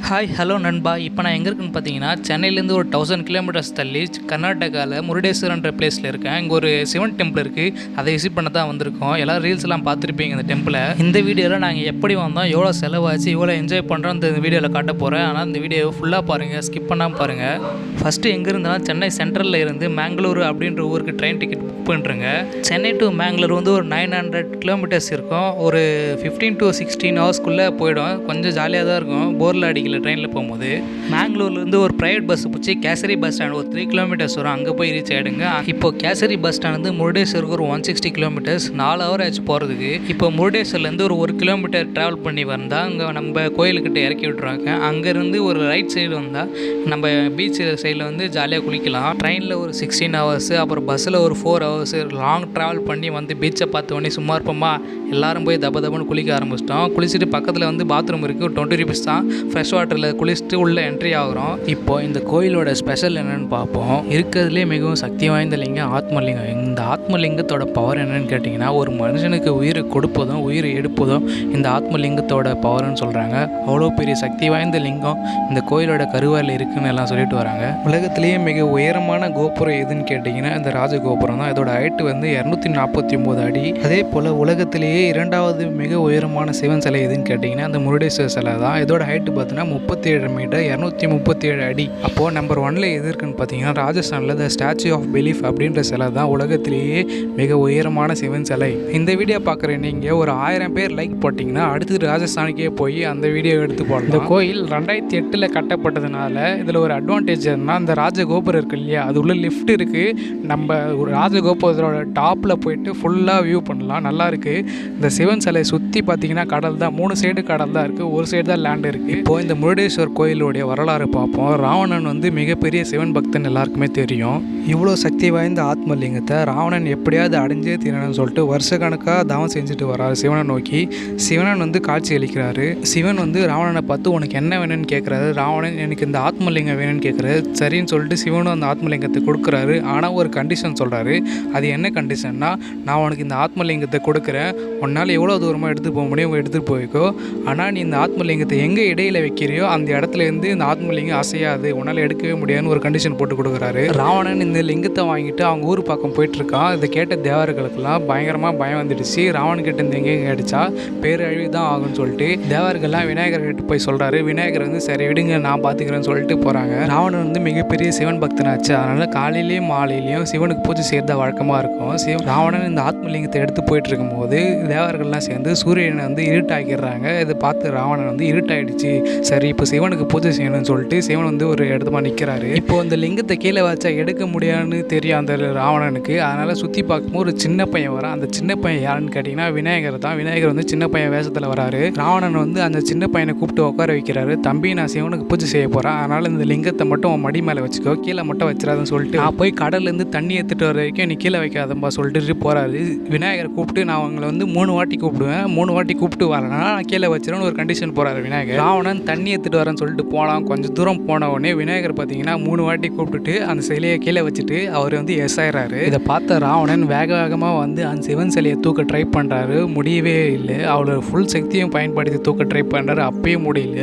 Hi hello நண்பா. இப்போ நான் எங்கே இருக்குன்னு பார்த்தீங்கன்னா சென்னையிலேருந்து ஒரு தௌசண்ட் கிலோமீட்டர்ஸ் தள்ளி கர்நாடகாவில் முருடேஸ்வரன்ற பிளேஸில் இருக்கேன். இங்கே ஒரு சிவன் டெம்பிள் இருக்குது அதை விசிட் பண்ண தான் வந்திருக்கோம். எல்லோரும் ரீல்ஸ் எல்லாம் பார்த்துருப்பீங்க இந்த டெம்பிளை இந்த வீடியோவில் நாங்கள் எப்படி வந்தோம் எவ்வளோ செலவாச்சு எவ்வளோ என்ஜாய் பண்ணுறோம் இந்த வீடியோவில் காட்ட போகிறேன் ஆனால் இந்த வீடியோவை ஃபுல்லாக பாருங்கள் ஸ்கிப் பண்ணாமல் பாருங்கள் ஃபஸ்ட்டு எங்கே இருந்தாலும் சென்னை சென்ட்ரலில் இருந்து மேங்களூர் அப்படின்ற ஊருக்கு ட்ரெயின் டிக்கெட் புக் பண்ணுறேங்க சென்னை டு மேங்களூர் வந்து ஒரு நைன் ஹண்ட்ரட் கிலோமீட்டர்ஸ் இருக்கும். ஒரு ஃபிஃப்டீன் டு சிக்ஸ்டீன் ஹவர்ஸ்க்குள்ளே போயிடும். கொஞ்சம் ஜாலியாக தான் இருக்கும். போரில் படிக்கல ட்ரெயினில் போகும்போது மேங்களூர்லேருந்து ஒரு ப்ரைவேட் பஸ் பிடிச்சி கேசரி பஸ் ஸ்டாண்ட் ஒரு த்ரீ கிலோமீட்டர்ஸ் வரும் அங்கே போய் ரீச் ஆகிடுங்க இப்போ கேசரி பஸ் ஸ்டாண்ட் வந்து முருடேஸ்வருக்கு ஒரு ஒன் சிக்ஸ்டி கிலோமீட்டர்ஸ் நாலு ஹவர் ஆச்சு போகிறதுக்கு இப்போ முருடேஸ்வர்லேருந்து ஒரு ஒரு கிலோமீட்டர் ட்ராவல் பண்ணி வந்தால் அங்கே நம்ம கோயிலுக்கிட்ட இறக்கி விட்ருவாங்க அங்கேருந்து ஒரு ரைட் சைடு வந்தால் நம்ம பீச் சைடில் வந்து ஜாலியாக குளிக்கலாம். ட்ரெயினில் ஒரு சிக்ஸ்டீன் ஹவர்ஸ் அப்புறம் பஸ்ஸில் ஒரு ஃபோர் ஹவர்ஸ் லாங் ட்ராவல் பண்ணி வந்து பீச்சை பார்த்து உடனே சும்மா இருப்போமா? எல்லாரும் போய் தப தபன்னு குளிக்க ஆரம்பிச்சிட்டோம். குளிச்சுட்டு பக்கத்தில் வந்து பாத்ரூம் இருக்குது ஒரு டுவெண்ட்டி ருபீஸ் தான். ஃப்ரெஷ் வாட்டரில் குளிச்சுட்டு உள்ளே என்ட்ரி ஆகுறோம். இப்போ இந்த கோயிலோட ஸ்பெஷல் என்னன்னு பார்ப்போம். இருக்கிறதுலே மிகவும் சக்தி வாய்ந்த லிங்கம் ஆத்மலிங்கம். இந்த ஆத்மலிங்கத்தோட பவர் என்னன்னு கேட்டிங்கன்னா ஒரு மனுஷனுக்கு உயிரை கொடுப்பதும் உயிரை எடுப்பதும் இந்த ஆத்மலிங்கத்தோட பவர்னு சொல்கிறாங்க அவ்வளோ பெரிய சக்தி வாய்ந்த லிங்கம் இந்த கோயிலோட கருவாரில் இருக்குன்னு எல்லாம் சொல்லிட்டு வராங்க. உலகத்திலேயே மிக உயரமான கோபுரம் எதுன்னு கேட்டிங்கன்னா இந்த ராஜகோபுரம் தான். இதோட ஹைட்டு வந்து இரநூத்தி நாற்பத்தி ஒம்பது அடி. அதே போல் உலகத்திலேயே இரண்டாவது மிக உயரமான சிவன் சிலை எதுன்னு கேட்டிங்கன்னா அந்த முருடேஸ்வரர் சிலை தான். இதோட ஹைட்டு பார்த்தீங்கன்னா முப்பத்தி ஏழு மீட்டர் இரநூத்தி முப்பத்தி ஏழு அடி அப்போது நம்பர் ஒன்ல எது இருக்குன்னு பார்த்தீங்கன்னா ராஜஸ்தானில் த ஸ்டாச்சு ஆஃப் பிலீஃப் அப்படின்ற சிலை தான் உலகத்திலேயே மிக உயரமான சிவன் சிலை. இந்த வீடியோ பார்க்குற நீங்கள் ஒரு ஆயிரம் பேர் லைக் போட்டிங்கன்னா அடுத்து ராஜஸ்தானுக்கே போய் அந்த வீடியோ எடுத்து போடலாம். இந்த கோயில் ரெண்டாயிரத்தி எட்டில் கட்டப்பட்டதுனால இதில் ஒரு அட்வான்டேஜ் என்னன்னா அந்த ராஜகோபுரம் இருக்கு இல்லையா? அது உள்ள லிஃப்ட் இருக்குது நம்ம ஒரு ராஜகோபுரத்தோட டாப்பில் போயிட்டு ஃபுல்லாக வியூ பண்ணலாம். நல்லா இருக்குது இந்த சிவன் சிலை சுற்றி பார்த்தீங்கன்னா கடல் தான். மூணு சைடு கடல் தான் இருக்குது ஒரு சைடு தான் லேண்ட் இருக்குது இப்போ இந்த முருடேஸ்வர் கோயிலுடைய வரலாறு பார்ப்போம். ராவணன் வந்து மிகப்பெரிய சிவன் பக்தன் எல்லாருக்குமே தெரியும். இவ்வளோ சக்தி வாய்ந்த ஆத்மலிங்கத்தை ராவணன் எப்படியாவது அடைஞ்சே தீரணும்னு சொல்லிட்டு வருஷக்கணக்காக தவம் செஞ்சுட்டு வராரு சிவனை நோக்கி. சிவனன் வந்து காட்சி அளிக்கிறாரு. சிவன் வந்து ராவணனை பார்த்து உனக்கு என்ன வேணும்னு கேட்குறாரு ராவணன் எனக்கு இந்த ஆத்மலிங்கம் வேணும்னு கேட்குறாரு சரின்னு சொல்லிட்டு சிவனும் அந்த ஆத்மலிங்கத்தை கொடுக்குறாரு. ஆனால் ஒரு கண்டிஷன் சொல்கிறாரு அது என்ன கண்டிஷன்னா நான் உனக்கு இந்த ஆத்மலிங்கத்தை கொடுக்குறேன். உன்னால் எவ்வளோ தூரமாக எடுத்துகிட்டு போக முடியும்? எடுத்துகிட்டு போய்க்கோ. ஆனால் நீ இந்த ஆத்மலிங்கத்தை எங்கே இடையில வைக்கிறியோ அந்த இடத்துல இருந்து இந்த ஆத்மலிங்கம் அசையாது உன்னால் எடுக்கவே முடியாதுன்னு ஒரு கண்டிஷன் போட்டு கொடுக்குறாரு. ராவணன் இந்த லிங்கத்தை வாங்கிட்டு அவங்க ஊர் பக்கம் போயிட்டு இருக்கான் இதை கேட்ட தேவர்களுக்கெல்லாம் பயங்கரமாக பயம் வந்துடுச்சு. ராவணன் கிட்ட இருந்து எங்கேயும் அடிச்சா பேரழிவு தான் ஆகும்னு சொல்லிட்டு தேவர்கள்லாம் விநாயகர் கிட்ட போய் சொல்கிறாரு விநாயகர் வந்து சரி விடுங்க நான் பார்த்துக்கிறேன்னு சொல்லிட்டு போகிறாங்க ராவணன் வந்து மிகப்பெரிய சிவன் பக்தனாச்சு. அதனால காலையிலேயும் மாலையிலையும் சிவனுக்கு பூஜை செய்யறது வழக்கமாக இருக்கும். சிவ ராவணன் இந்த ஆத்மலிங்கத்தை எடுத்து போயிட்டு இருக்கும்போது தேவர்கள்லாம் சேர்ந்து சூரியனை வந்து இருட்டாக்கிடுறாங்க. இதை பார்த்து ராவணன் வந்து இருட்டாயிடுச்சு. சரி இப்போ சிவனுக்கு பூஜை செய்யணும்னு சொல்லிட்டு சிவன் வந்து ஒரு இடத்துமா நிற்கிறாரு இப்போ அந்த லிங்கத்தை கீழே வச்சா எடுக்க முடியாதுன்னு தெரியும் அந்த ராவணனுக்கு. அதனால் சுற்றி பார்க்கும்போது ஒரு சின்ன பையன் வரான். அந்த சின்ன பையன் யாருன்னு கேட்டிங்கன்னா விநாயகர் தான். விநாயகர் வந்து சின்ன பையன் வேஷத்தில் வராரு. ராவணன் வந்து அந்த சின்ன பையனை கூப்பிட்டு உட்கார வைக்கிறாரு. தம்பி நான் சிவனுக்கு பூஜை செய்ய போகிறேன் அதனால் இந்த லிங்கத்தை மட்டும் உன் மடி மேலே வச்சுக்கோ. கீழே மட்டும் வச்சிடாதுன்னு சொல்லிட்டு நான் போய் கடல்லேருந்து தண்ணி எடுத்துகிட்டு வர வரைக்கும் நீ கீழே வைக்காதம்பா சொல்லிட்டு போகிறாரு விநாயகரை கூப்பிட்டு நான் அவங்களை வந்து மூணு வாட்டி கூப்பிடுவேன். மூணு வாட்டி கூப்பிட்டு வரேன்னா நான் கீழே வச்சிருன்னு ஒரு கண்டிஷன் போகிறாரு விநாயகர். ராவணன் தண்ணி எடுத்துகிட்டு வரேன்னு சொல்லிட்டு போகலாம் கொஞ்சம் தூரம் போன உடனே விநாயகர் பார்த்தீங்கன்னா மூணு வாட்டி கூப்பிட்டுட்டு அந்த சிலையை கீழே வச்சுட்டு அவர் வந்து எஸ் ஆயிடுறாரு இதை பார்த்த ராவணன் வேக வேகமாக வந்து அந்த சிவன் சிலையை தூக்க ட்ரை பண்ணுறாரு முடியவே இல்லை. அவரோட ஃபுல் சக்தியும் பயன்படுத்தி தூக்க ட்ரை பண்ணுறாரு அப்பயும் முடியல.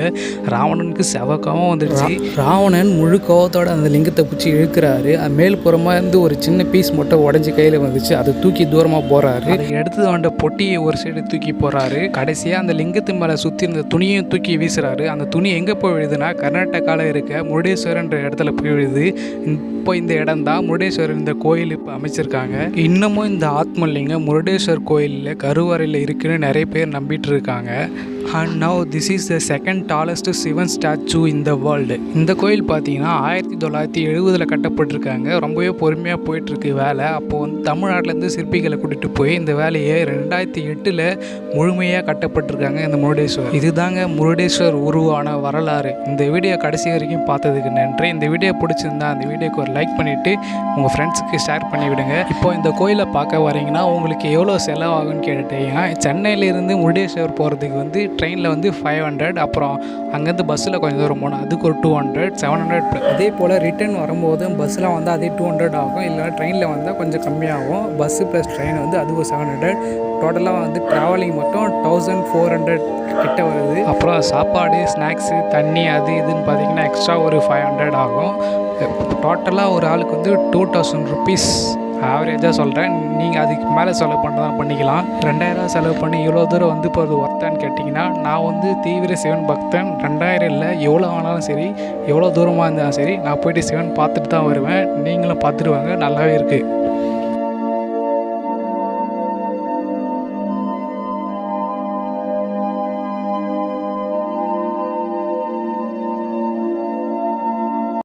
ராவணனுக்கு செவக்காவும் வந்துடுச்சு. ராவணன் முழு கோவத்தோட அந்த லிங்கத்தை பிடிச்சி இழுக்கிறாரு. அது மேல் புறமா இருந்து ஒரு சின்ன பீஸ் மட்டும் உடஞ்சி கையில் வந்துச்சு. அதை தூக்கி தூரமாக போகிறாரு எடுத்து வந்த பொட்டியை ஒரு சைடு தூக்கி போகிறாரு கடைசியாக அந்த லிங்கத்து மேலே சுற்றி இருந்த துணியும் தூக்கி வீசுறாரு. அந்த துணி எங்கே போய் விழுதுன்னா கர்நாடகாவில் இருக்க முருடேஸ்வரன்ற இடத்துல போய் விழுது. இப்போ இந்த இடம் தான் முருடேஸ்வரர் இந்த கோயில் இப்போ அமைச்சிருக்காங்க. இன்னமும் இந்த ஆத்மலிங்கம் முருடேஸ்வர் கோயிலில் கருவறையில் இருக்குன்னு நிறைய பேர் நம்பிட்டு இருக்காங்க. And now this is the second tallest Sivan statue in the world இந்த கோயில் பார்த்தீங்கன்னா ஆயிரத்தி தொள்ளாயிரத்தி எழுபதில் கட்டப்பட்டிருக்காங்க. ரொம்பவே பொறுமையாக போயிட்டுருக்கு வேலை. அப்போது வந்து தமிழ்நாட்டிலேருந்து சிற்பிகளை கூட்டிகிட்டு போய் இந்த வேலையை ரெண்டாயிரத்தி எட்டில் முழுமையாக கட்டப்பட்டிருக்காங்க இந்த முருடேஸ்வர். இதுதாங்க முருடேஸ்வர் உருவான வரலாறு. இந்த வீடியோ கடைசி வரைக்கும் பார்த்ததுக்கு நன்றி. இந்த வீடியோ பிடிச்சிருந்தா அந்த வீடியோக்கு ஒரு லைக் பண்ணிவிட்டு உங்கள் ஃப்ரெண்ட்ஸுக்கு ஷேர் பண்ணிவிடுங்க. இப்போ இந்த கோயிலை பார்க்க வரீங்கன்னா உங்களுக்கு எவ்வளோ செலவாகும்னு கேட்டுட்டீங்கன்னா சென்னையிலேருந்து முருடேஸ்வர் போகிறதுக்கு வந்து ட்ரெயினில் வந்து ஃபைவ் ஹண்ட்ரட் அப்புறம் அங்கேருந்து பஸ்ஸில் கொஞ்சம் தூரம் போகணும். அதுக்கு ஒரு டூ ஹண்ட்ரட் செவன் ஹண்ட்ரட் அதே போல் ரிட்டர்ன் வரும்போது பஸ்ஸில் வந்தால் அதே டூ ஹண்ட்ரட் ஆகும். இல்லைனா ட்ரெயினில் வந்தால் கொஞ்சம் கம்மியாகும். பஸ்ஸு ப்ளஸ் ட்ரெயின் வந்து அது ஒரு செவன் ஹண்ட்ரட் டோட்டலாக வந்து ட்ராவலிங் மட்டும் தௌசண்ட் ஃபோர் ஹண்ட்ரட் கிட்ட வருது. அப்புறம் சாப்பாடு ஸ்நாக்ஸு தண்ணி அது இதுன்னு பார்த்தீங்கன்னா எக்ஸ்ட்ரா ஒரு ஃபைவ் ஹண்ட்ரட் ஆகும். டோட்டலாக ஒரு ஆளுக்கு வந்து டூ தௌசண்ட் ருபீஸ் ஆவரேஜாக சொல்கிறேன் நீங்கள் அதுக்கு மேலே செலவு பண்ணதான் பண்ணிக்கலாம். ரெண்டாயிரம் செலவு பண்ணி இவ்வளோ தூரம் வந்து இப்போ அது ஒர்த்தான்னு கேட்டிங்கன்னா நான் வந்து தீவிர சிவன் பக்தன். ரெண்டாயிரம் இல்லை எவ்வளோ ஆனாலும் சரி எவ்வளோ தூரமாக இருந்தாலும் சரி நான் போயிட்டு சிவன் பார்த்துட்டு தான் வருவேன். நீங்களும் பார்த்துட்டு வாங்க நல்லாவே இருக்குது